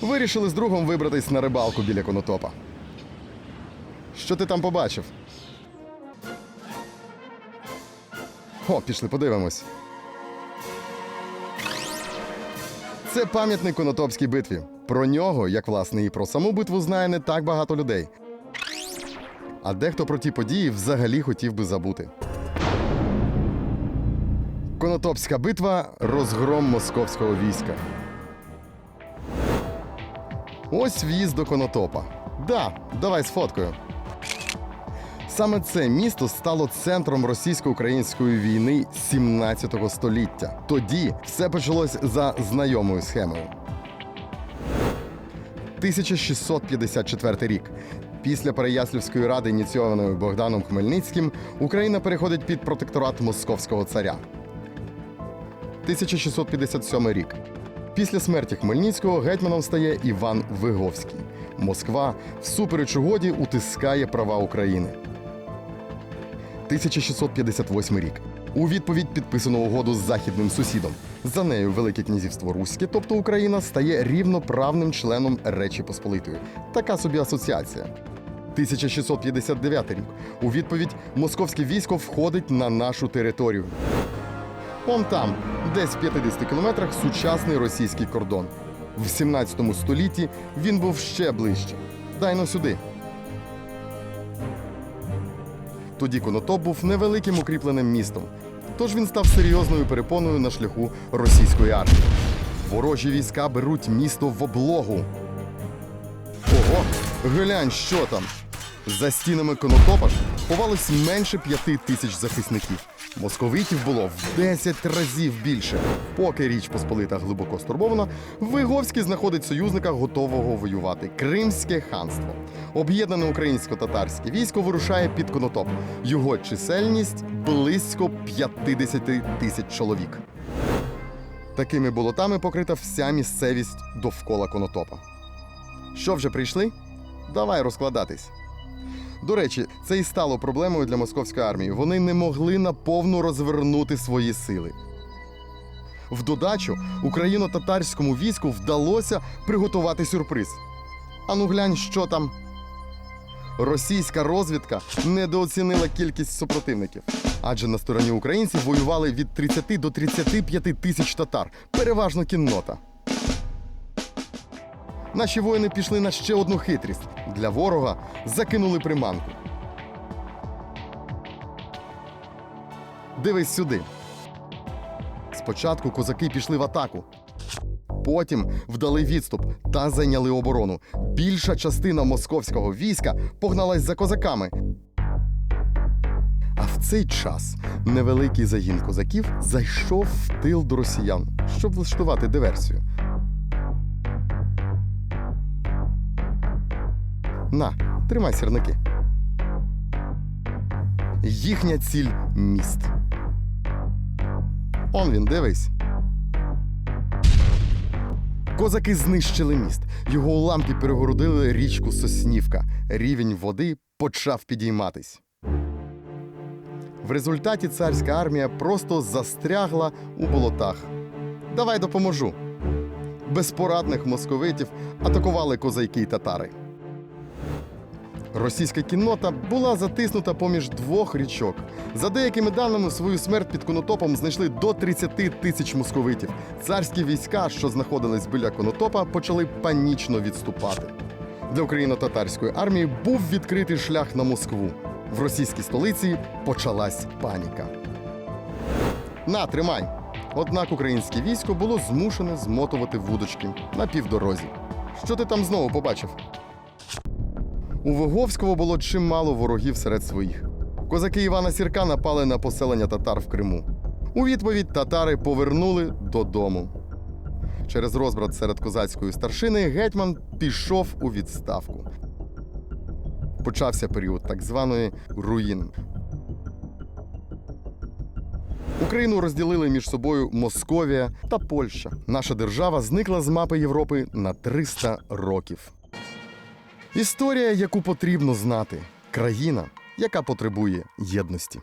Вирішили з другом вибратись на рибалку біля конотопа. Що ти там побачив? О, пішли подивимось. Це пам'ятник Конотопській битві. Про нього, як власне і про саму битву, знає не так багато людей. А дехто про ті події взагалі хотів би забути. Конотопська битва розгром московського війська. Ось в'їзд до Конотопа. Да, давай сфоткаю. Саме це місто стало центром російсько-української війни 17 століття. Тоді все почалось за знайомою схемою. 1654 рік. Після Переяслівської ради, ініційованої Богданом Хмельницьким, Україна переходить під протекторат московського царя. 1657 рік. Після смерті Хмельницького гетьманом стає Іван Виговський. Москва, всупереч угоді, утискає права України. 1658 рік. У відповідь підписано угоду з західним сусідом. За нею Велике князівство Руське, тобто Україна, стає рівноправним членом Речі Посполитої. Така собі асоціація. 1659 рік. У відповідь московське військо входить на нашу територію. Он там, десь в 50 кілометрах, сучасний російський кордон. В 17 столітті він був ще ближче. Дай но сюди. Тоді Конотоп був невеликим укріпленим містом, тож він став серйозною перепоною на шляху російської армії. Ворожі війська беруть місто в облогу. Ого, глянь, що там. За стінами Конотопа ховалось менше п'яти тисяч захисників. Московитів було в 10 разів більше. Поки Річ Посполита глибоко стурбована, Виговський знаходить союзника, готового воювати Кримське ханство. Об'єднане українсько-татарське військо вирушає під Конотоп. Його чисельність близько 50 тисяч чоловік. Такими болотами покрита вся місцевість довкола Конотопа. Що вже прийшли? Давай розкладатись. До речі, це і стало проблемою для московської армії. Вони не могли наповну розвернути свої сили. В додачу україно-татарському війську вдалося приготувати сюрприз. Ану глянь, що там. Російська розвідка недооцінила кількість супротивників, адже на стороні українців воювали від 30 до 35 тисяч татар, переважно кіннота. Наші воїни пішли на ще одну хитрість. Для ворога закинули приманку. Дивись сюди. Спочатку козаки пішли в атаку. Потім вдали відступ та зайняли оборону. Більша частина московського війська погналась за козаками. А в цей час невеликий загін козаків зайшов в тил до росіян, щоб влаштувати диверсію. На, тримай сірники. Їхня ціль міст. Он він, дивись. Козаки знищили міст. Його уламки перегородили річку Соснівка. Рівень води почав підійматись. В результаті царська армія просто застрягла у болотах. Давай допоможу. Безпорадних московитів атакували козаки й татари. Російська кіннота була затиснута поміж двох річок. За деякими даними, свою смерть під конотопом знайшли до 30 тисяч московитів. Царські війська, що знаходились біля конотопа, почали панічно відступати. Для україно-татарської армії був відкритий шлях на Москву. В російській столиці почалась паніка. На, тримай! Однак українське військо було змушене змотувати вудочки на півдорозі. Що ти там знову побачив? У Виговського було чимало ворогів серед своїх. Козаки Івана Сірка напали на поселення татар в Криму. У відповідь татари повернули додому. Через розбрат серед козацької старшини гетьман пішов у відставку. Почався період так званої руїни. Україну розділили між собою Московія та Польща. Наша держава зникла з мапи Європи на 300 років. Історія, яку потрібно знати, країна, яка потребує єдності.